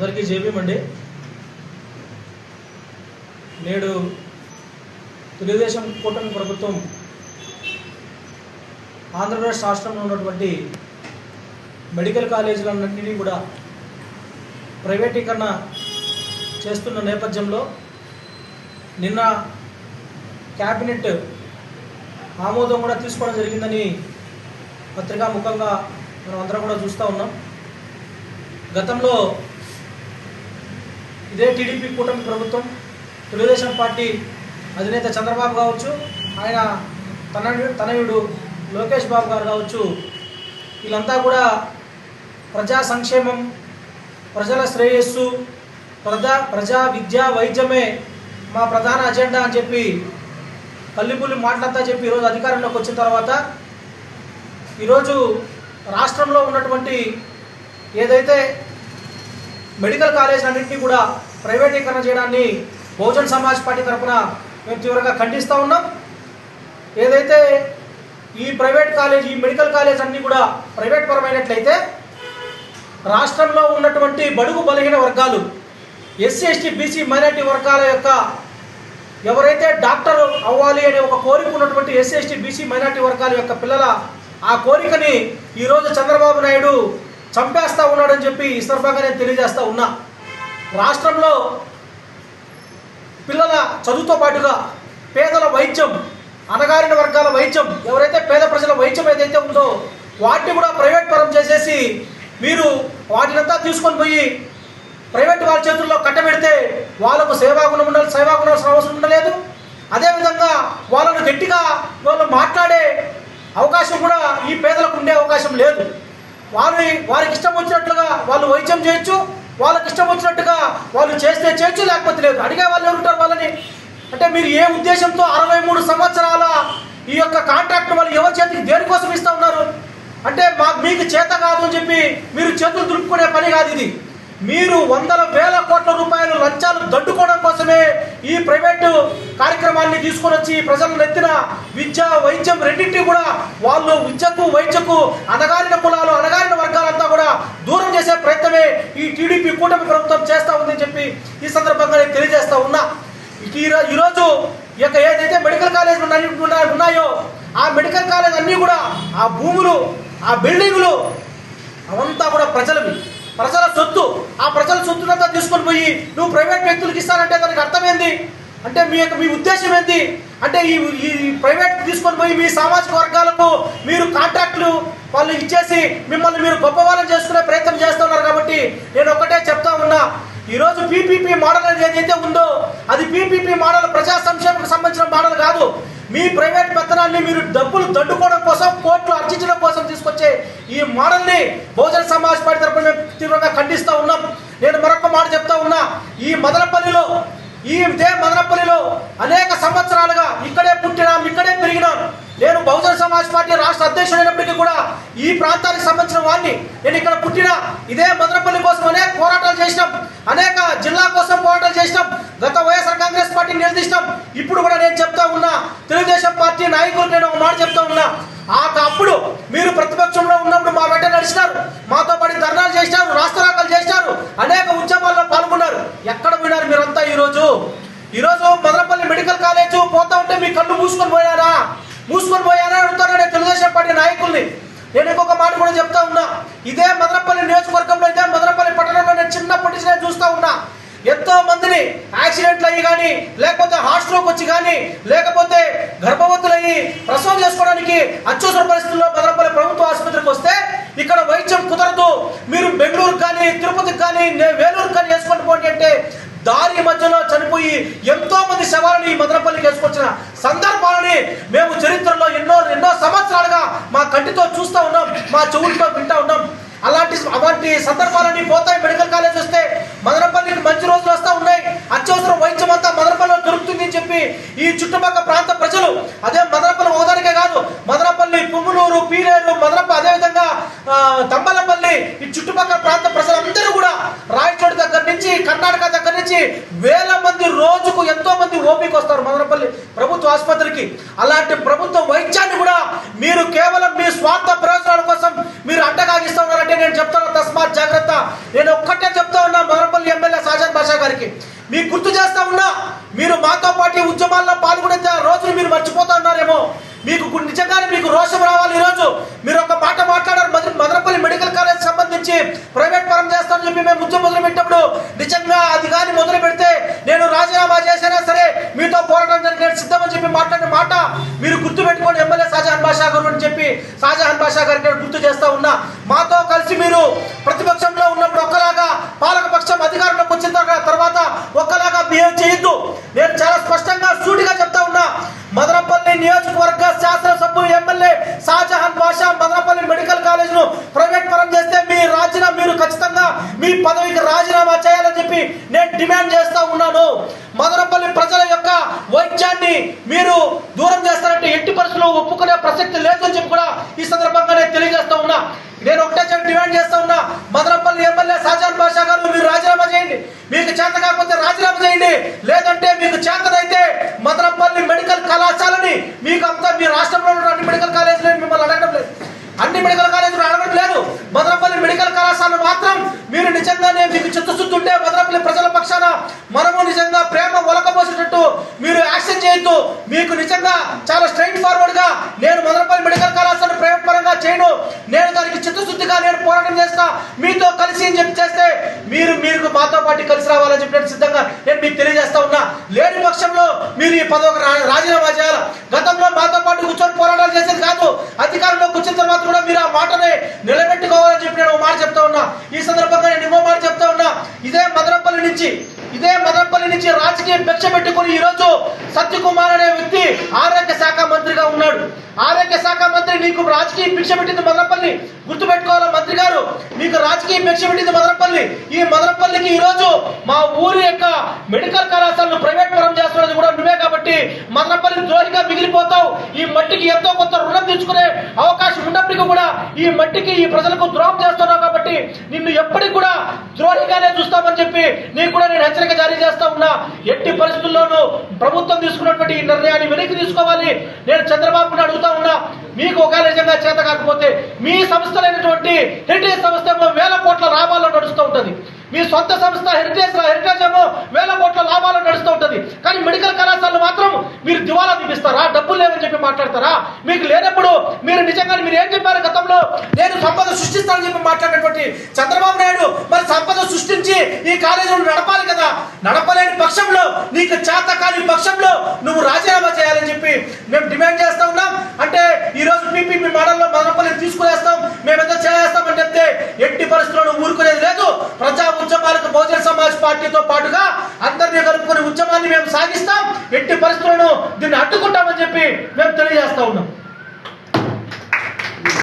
అందరికీ జేబీమండి నేడు తెలుగుదేశం కూటమి ప్రభుత్వం ఆంధ్రప్రదేశ్ రాష్ట్రంలో ఉన్నటువంటి మెడికల్ కాలేజీలన్నింటినీ కూడా ప్రైవేటీకరణ చేస్తున్న నేపథ్యంలో నిన్న క్యాబినెట్ ఆమోదం కూడా తీసుకోవడం జరిగిందని పత్రికా ముఖంగా మనం అందరం కూడా చూస్తూ ఉన్నాం. గతంలో ఇదే టీడీపీ కూటమి ప్రభుత్వం. తెలుగుదేశం పార్టీ అధినేత చంద్రబాబు కావచ్చు ఆయన తన తనయుడు లోకేష్ బాబు గారు కావచ్చు వీళ్ళంతా కూడా ప్రజా సంక్షేమం ప్రజల శ్రేయస్సు ప్రజా ప్రజా విద్య వైద్యమే మా ప్రధాన అజెండా అని చెప్పి కల్లిపుల్లి మాటలంతా చెప్పి ఈరోజు అధికారంలోకి వచ్చిన తర్వాత ఈరోజు రాష్ట్రంలో ఉన్నటువంటి ఏదైతే మెడికల్ కాలేజీలన్నింటినీ కూడా ప్రైవేటీకరణ చేయడాన్ని బహుజన్ సమాజ్ పార్టీ తరఫున మేము తీవ్రంగా ఖండిస్తూ ఉన్నాం. ఏదైతే ఈ ప్రైవేట్ కాలేజ్ ఈ మెడికల్ కాలేజ్ అన్నీ కూడా ప్రైవేట్ పరమైనట్లయితే రాష్ట్రంలో ఉన్నటువంటి బడుగు బలహీన వర్గాలు ఎస్సీ ఎస్టీ బీసీ మైనార్టీ వర్గాల యొక్క ఎవరైతే డాక్టర్ అవ్వాలి అనే ఒక కోరిక ఉన్నటువంటి ఎస్సీ ఎస్టీ బీసీ మైనార్టీ వర్గాల యొక్క పిల్లల ఆ కోరికని ఈరోజు చంద్రబాబు నాయుడు చంపేస్తా ఉన్నాడని చెప్పి ఈ సందర్భంగా నేను తెలియజేస్తా ఉన్నా. రాష్ట్రంలో పిల్లల చదువుతో పాటుగా పేదల వైద్యం అణగారిన వర్గాల వైద్యం ఎవరైతే పేద ప్రజల వైద్యం ఏదైతే ఉందో వాటిని కూడా ప్రైవేట్ పరం చేసేసి మీరు వాటినంతా తీసుకొని పోయి ప్రైవేట్ వాళ్ళ చేతుల్లో కట్టబెడితే వాళ్ళకు సేవాగుణం ఉండాలి సేవాగుణాల్సిన అవసరం ఉండలేదు. అదేవిధంగా వాళ్ళను గట్టిగా వాళ్ళు మాట్లాడే అవకాశం కూడా ఈ పేదలకు ఉండే అవకాశం లేదు. వారి వారికి ఇష్టం వచ్చినట్లుగా వాళ్ళు వైద్యం చేయొచ్చు వాళ్ళకి ఇష్టం వచ్చినట్టుగా వాళ్ళు చేస్తే చేయొచ్చు లేకపోతే లేదు. అడిగే వాళ్ళు ఎవరుంటారు వాళ్ళని? అంటే మీరు ఏ ఉద్దేశంతో అరవై మూడు సంవత్సరాల ఈ యొక్క కాంట్రాక్ట్ వాళ్ళు ఎవరి చేతికి దేనికోసం ఇస్తూ ఉన్నారు? అంటే మా మీకు చేత కాదు అని చెప్పి మీరు చేతులు దులుపుకునే పని కాదు ఇది. మీరు వందల వేల కోట్ల రూపాయలు లంచాలు దండుకోవడం కోసమే ఈ ప్రైవేటు కార్యక్రమాన్ని తీసుకొని వచ్చి ప్రజలను ఎత్తిన విద్య వైద్యం రెండింటినీ కూడా వాళ్ళు విద్యకు వైద్యకు అనగారిన కులాలు అనగారిన వర్గాలంతా కూడా దూరం చేసే ప్రయత్నమే ఈ టీడీపీ కూటమి ప్రభుత్వం చేస్తూ ఉందని చెప్పి ఈ సందర్భంగా నేను తెలియజేస్తా ఉన్నా. ఈరోజు ఈ యొక్క ఏదైతే మెడికల్ కాలేజీలు ఉన్నాయో ఆ మెడికల్ కాలేజ్ అన్నీ కూడా ఆ భూములు ఆ బిల్డింగులు అవంతా కూడా ప్రజలవి. ప్రజల సొత్తు ఆ ప్రజల సొత్తునంతా తీసుకొని పోయి నువ్వు ప్రైవేట్ వ్యక్తులకు ఇస్తానంటే దానికి అర్థమైంది? అంటే మీ యొక్క మీ ఉద్దేశం ఏంది? అంటే ఈ ఈ ప్రైవేట్ తీసుకొని పోయి మీ సామాజిక వర్గాలకు మీరు కాంట్రాక్ట్లు వాళ్ళు ఇచ్చేసి మిమ్మల్ని మీరు గొప్ప వాళ్ళని చేసుకునే ప్రయత్నం చేస్తున్నారు కాబట్టి నేను ఒకటే చెప్తా ఉన్నా. ఈరోజు పీపీపీ మోడల్ అనేది ఏదైతే ఉందో అది పీపీపీ మోడల్ ప్రజా సంక్షేమకు సంబంధించిన మోడల్ కాదు. మీ ప్రైవేట్ పెత్తనాన్ని మీరు డబ్బులు దండుకోవడం కోసం కోర్టులు అర్జించడం కోసం తీసుకొచ్చే ఈ మోడల్ని బహుజన సమాజ్ పార్టీ తరపున మేము తీవ్రంగా ఖండిస్తూ ఉన్నాం. నేను మరొక మాట చెప్తా ఉన్నా ఈ మదనపల్లిలో ఈ ఇదే మదనపల్లిలో అనేక సంవత్సరాలుగా ఇక్కడే పుట్టినాం ఇక్కడే పెరిగినాం. నేను బహుజన సమాజ్ పార్టీ రాష్ట్ర అధ్యక్షుడైనప్పటికీ కూడా ఈ ప్రాంతానికి సంబంధించిన వాడిని నేను ఇక్కడ పుట్టిన ఇదే మదనపల్లి కోసం అనేక పోరాటాలు చేసినాం. అనేక జిల్లా కోసం పోరాటాలు చేసినాం. గత వైఎస్ఆర్ కాంగ్రెస్ పార్టీ నిలదీసినాం. ఇప్పుడు కూడా నేను చెప్తా ఉన్నా తెలుగుదేశం పార్టీ నాయకులు నేను ఒక మాట చెప్తా ఉన్నా. ఆ అప్పుడు మీరు ప్రతిపక్షంలో ఉన్నప్పుడు మా వెంట నడిచినారు. మాతో పాటు ధర్నాలు చేశారు రాష్ట్రాలు చేశారు అనేక ఉద్యమాల్లో పాల్గొన్నారు. ఎక్కడ పోయినారు మీరంతా ఈరోజు? ఈరోజు మదనపల్లి మెడికల్ కాలేజ్ పోతా ఉంటే మీ కళ్ళు మూసుకొని పోయారా? మూసుకొని పోయారా అడుగుతాను తెలుగుదేశం పార్టీ నాయకుల్ని. నేను ఇంకొక మాట కూడా చెప్తా ఉన్నా. ఇదే మదనపల్లి నియోజకవర్గంలో ఇదే మదనపల్లి పట్టణంలో నేను చిన్నప్పటి నుంచి నేను చూస్తా ఉన్నా. ఎంతో మందిని యాక్సిడెంట్లు అయ్యి కానీ లేకపోతే హార్ట్ స్ట్రోక్ వచ్చి కానీ లేకపోతే గర్భవతులయ్యి ప్రసవం చేసుకోవడానికి అత్యవసర పరిస్థితుల్లో మదనపల్లి ప్రభుత్వ ఆసుపత్రికి వస్తే ఇక్కడ వైద్యం కుదరదు. మీరు బెంగళూరు కానీ తిరుపతికి కానీ వేలూరు కానీ వేసుకొని పోండి అంటే దారి మధ్యలో చనిపోయి ఎంతో మంది శవాలను ఈ మదనపల్లికి వేసుకొచ్చిన సందర్భాలని మేము చరిత్రలో ఎన్నో ఎన్నో సంవత్సరాలుగా మా కంటితో చూస్తూ ఉన్నాం మా చెవులతో వింటా ఉన్నాం. అలాంటి అలాంటి సందర్భాలన్నీ పోతాయి. మెడికల్ కాలేజ్ వస్తే మదనపల్లికి మంచి రోజులు వస్తూ ఉన్నాయి. అత్యవసర వైద్యం అంతా మదనపల్లిలో దొరుకుతుంది అని చెప్పి ఈ చుట్టుపక్కల ప్రాంత ప్రజలు అదే మదనపల్లి ఓదానికే కాదు మదనపల్లి పుంగునూరు పీలేరు మదనపల్లి అదేవిధంగా తంబలపల్లి ఈ చుట్టుపక్కల ప్రాంత ప్రజలందరూ కూడా రాయచోటి దగ్గర నుంచి కర్ణాటక దగ్గర నుంచి వేల మంది రోజుకు ఎంతో మంది ఓపీకి వస్తారు మదనపల్లి ప్రభుత్వ ఆసుపత్రి అలాంటి ప్రభుత్వ వైద్యాన్ని కూడా మీరు కేవలం మీ స్వార్థ ప్రయోజనాల కోసం మీరు అడ్డగాగిస్తా ఉన్నారంటే నేను చెప్తాను తస్మాత్ జాగ్రత్త నేను ఒక్కటే చెప్తా ఉన్నా మదనపల్లి గుర్తు చేస్తా ఉన్నా మీరు మాతో పాటు ఈ ఉద్యమాల్లో పాల్గొనే రోజులు మీరు మర్చిపోతా ఉన్నారేమో మీకు గు- నిజంగానే మీకు రోషం రావాలి ఈరోజు మీరు ఒక మాట మాట్లాడారు మధు మదనపల్లి మెడికల్ కాలేజ్ సంబంధించి ప్రైవేట్ పరం చేస్తామని చెప్పి మేము ఉద్యమం మొదలు పెట్టినప్పుడు నిజంగా అది కానీ మొదలు పెడితే నేను రాజీనామా చేసినా సరే మీతో పోరాటం నేను సిద్ధమని చెప్పి మాట్లాడిన మాట మీరు గుర్తుపెట్టుకోండి ఎమ్మెల్యే షాజహాన్ బాషా గారు అని చెప్పి షాజహాన్ బాషా గారికి గుర్తు చేస్తా ఉన్నా. మాతో కలిసి మీరు ప్రతిపక్షంలో ఉన్నప్పుడు ఒక్కలాగా పాలకపక్షం అధికారంలోకి వచ్చిన తర్వాత ఒక్కలాగా బిహేవ్ చేయొద్దు. నేను చాలా స్పష్టంగా సూటిగా చెప్తా ఉన్నా. మదనపల్లి నియోజకవర్గ శాసనసభ్యులు ఎమ్మెల్యే షాజహాన్ బాషా మదనపల్లి మెడికల్ కాలేజ్ను ప్రైవేట్ పరం చేస్తే మీ రాజీనామా మీరు ఖచ్చితంగా మీ పదవికి రాజీనామా చేయాలని చెప్పి నేను డిమాండ్ చేస్తా ఉన్నాను. మదనపల్లి ప్రజల యొక్క వైద్యాన్ని మీరు దూరం చేస్తారంటే ఎట్టి పరిస్థితుల్లో ఒప్పుకునే ప్రసక్తి లేదు అని చెప్పి కూడా ఈ సందర్భంగా నేను తెలియజేస్తా ఉన్నా. నేను ఒకటే చెప్పి డిమాండ్ చేస్తా ఉన్నా మదనపల్లి ఎమ్మెల్యే షాజహాన్ బాషా గారు మీరు రాజీనామా చేయండి. మీకు చేత కాకపోతే రాజీనామా చేయండి. లేదంటే మీకు చేతనైతే మదనపల్లి మెడికల్ కళాశాలని మీకు అంతా మీ రాష్ట్రంలో ఉన్న అన్ని మెడికల్ కాలేజీలు మిమ్మల్ని అడగడం లేదు. అన్ని మెడికల్ కాలేజీలు అడగడం లేదు. మదనపల్లి మెడికల్ కళాశాల మాత్రం మీరు నిజంగానే మీకు చిత్తశుద్ధి ఉంటే మదనపల్లి ప్రజల పక్షాన మనము నిజంగా ప్రేమ ఒలకపోసేటట్టు మీరు యాక్షన్ చేయొద్దు మీకు నిజంగా చాలా స్ట్రైట్ ఫార్వర్డ్గా నేను మదనపల్లి మెడికల్ కళాశాల ప్రైవేట్ పరంగా చేయను. నేను దానికి చిత్తశుద్ధిగా నేను పోరాటం చేస్తా. మీతో కలిసి అని చెప్పి చేస్తే మీరు మీరు మాతో పాటు కలిసి రావాలని చెప్పి నేను సిద్ధంగా నేను మీకు తెలియజేస్తా ఉన్నా. లేని పక్షంలో మీరు ఈ పదవి రాజీనామా చేయాలి? గతంలో మాతో పాటు కూర్చొని పోరాటాలు చేసేది కాదు అధికారంలోకి వచ్చిన తర్వాత కూడా మీరు ఆ మాటని నిలబెట్టుకోవాలని చెప్పి నేను ఒక మాట చెప్తా ఉన్నా ఈ సందర్భంగా నేను ఇంకో మాట చెప్తా ఉన్నా ఇదే మదనపల్లి నుంచి ఇదే మదనపల్లి నుంచి రాజకీయ భిక్ష పెట్టుకుని ఈ రోజు సత్యకుమార్ అనే వ్యక్తి ఆరోగ్య శాఖ మంత్రిగా ఉన్నాడు. ఆరోగ్య శాఖ మంత్రి నీకు రాజకీయ భిక్ష పెట్టింది మదనపల్లి. గుర్తుపెట్టుకోవాలి మంత్రి గారు? మీకు రాజకీయ భిక్ష పెట్టింది మదనపల్లి. ఈ మదనపల్లికి ఈ రోజు మా ఊరి యొక్క మెడికల్ కళాశాలను ప్రైవేట్ పరం చేస్తున్నది కూడా నువ్వే కాబట్టి మదనపల్లి ద్రోహిగా మిగిలిపోతావు. ఈ మట్టికి ఎంతో కొంత రుణం తీసుకునే అవకాశం ఉన్నప్పటికీ కూడా ఈ మట్టికి ఈ ప్రజలకు ద్రోహం చేస్తున్నావు కాబట్టి నిన్ను ఎప్పటికి కూడా ద్రోహిగానే చూస్తామని చెప్పి నీకు కూడా నేను హెచ్చరిక జారీ చేస్తా ఉన్నా. ఎట్టి పరిస్థితుల్లోనూ ప్రభుత్వం తీసుకున్నటువంటి ఈ నిర్ణయాన్ని వెనక్కి తీసుకోవాలి. నేను చంద్రబాబుని అడుగుతా ఉన్నా మీకు ఒకవేళ నిజంగా చేత కాకపోతే మీ సంస్థలైనటువంటి హెరిటేజ్ సంస్థ వేల కోట్ల లాభాల్లో నడుస్తూ ఉంటుంది. మీ సొంత సంస్థ హెరిటేజ్ హెరిటేజ్ ఏమో వేల కోట్ల లాభాలు నడుస్తూ ఉంటుంది. కానీ మెడికల్ కళాశాలలు మాత్రం మీరు దివాలా తీపిస్తారా? డబ్బులు లేవని చెప్పి మాట్లాడతారా? మీకు లేనప్పుడు మీరు నిజంగా మీరు ఏం చెప్పారు గతంలో? నేను సంపద సృష్టిస్తానని చెప్పి మాట్లాడినటువంటి చంద్రబాబు నాయుడు మరి సంపద సృష్టించి ఈ కాలేజీలు నడపాలి కదా. నడపలేని పక్షంలో నీకు చేత కాని పక్షంలో నువ్వు రాజీనామా చేయాలని చెప్పి మేము డిమాండ్ చేస్తా ఉన్నాం. అంటే ఈరోజు పీపీపీ మోడల్లో మదనపల్లిని తీసుకునేస్తాం మేము ఎంత చేస్తామని చెప్తే ఎట్టి పరిస్థితుల్లో ఊరుకునేది లేదు ప్రజా ఉద్యమాలకు బహుజన సమాజ్ పార్టీతో పాటుగా అందరినీ కలుపుకునే ఉద్యమాన్ని మేము సాగిస్తాం. ఎట్టి పరిస్థితులను దీన్ని అడ్డుకుంటామని చెప్పి మేము తెలియజేస్తా ఉన్నాం.